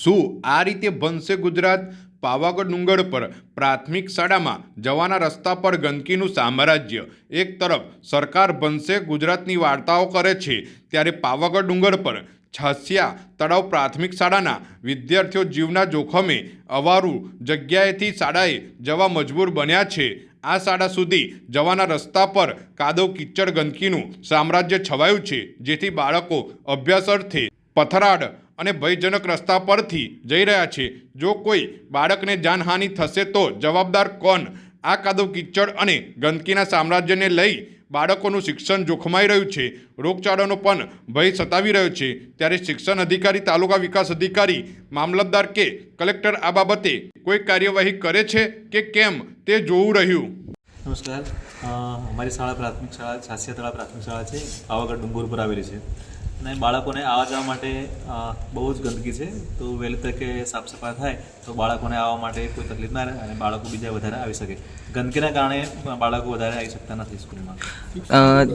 શું આ રીતે બનશે ગુજરાત? પાવાગઢ ડુંગર પર પ્રાથમિક શાળામાં જવાના રસ્તા પર ગંદકીનું સામ્રાજ્ય. એક તરફ સરકાર બનશે ગુજરાતની વાર્તાઓ કરે છે, ત્યારે પાવાગઢ ડુંગર પર છાસિયા તળાવ પ્રાથમિક શાળાના વિદ્યાર્થીઓ જીવના જોખમે અવારું જગ્યાએથી શાળાએ જવા મજબૂર બન્યા છે. આ શાળા સુધી જવાના રસ્તા પર કાદવ કિચડ ગંદકીનું સામ્રાજ્ય છવાયું છે, જેથી બાળકો અભ્યાસ અર્થે પથરાડ અને ભયજનક રસ્તા પરથી જઈ રહ્યા છે. જો કોઈ બાળકને જાનહાનિ થશે તો જવાબદાર કોણ? આ કાદવ કિચડ અને ગંદકીના સામ્રાજ્યને લઈ બાળકોનું શિક્ષણ જોખમાઈ રહ્યું છે. રોગચાળાનો પણ ભય સતાવી રહ્યો છે. ત્યારે શિક્ષણ અધિકારી, તાલુકા વિકાસ અધિકારી, મામલતદાર કે કલેક્ટર આ બાબતે કોઈ કાર્યવાહી કરે છે કે કેમ તે જોવું રહ્યું? નમસ્કાર. અમારી શાળા પ્રાથમિક શાળા, છાસિયા પ્રાથમિક શાળા છે. પાવાગઢ ડુંગર ઉપર આવેલી છે. અને બાળકોને આવવા જવા માટે બહુ જ ગંદકી છે. તો વહેલી તકે સાફ સફાઈ થાય તો બાળકોને આવવા માટે કોઈ તકલીફ ના રહે અને બાળકો બીજા વધારે આવી શકે. ગંદકીના કારણે બાળકો વધારે આવી શકતા નથી સ્કૂલમાં.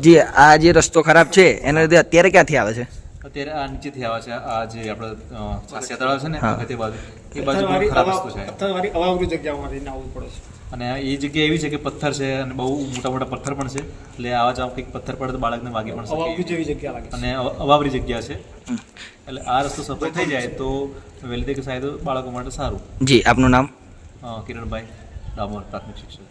જે આ જે રસ્તો ખરાબ છે, એના લીધે અત્યારે ક્યાંથી આવે છે? અત્યારે આ નીચેથી આવે છે. આ જે આપણે છાસિયા તળાવ છે ને તે બાજુ એ બાજુ બહુ ખરાબ વસ્તુ છે. અવાવરી જગ્યાઓમાંથી આવવું પડે છે. અને એ જગ્યા એવી છે કે પથ્થર છે અને બહુ મોટા મોટા પથ્થર પણ છે. એટલે આવા જ કંઈક પથ્થર પડે તો બાળકને વાગી પણ શકે. જેવી જગ્યા લાગે અને અવાવરી જગ્યા છે. એટલે આ રસ્તો સફળ થઈ જાય તો વહેલી તકે સાહેબ બાળકો માટે સારું. જી આપનું નામ? કિરણભાઈ ડામોર પ્રાથમિક શિક્ષક.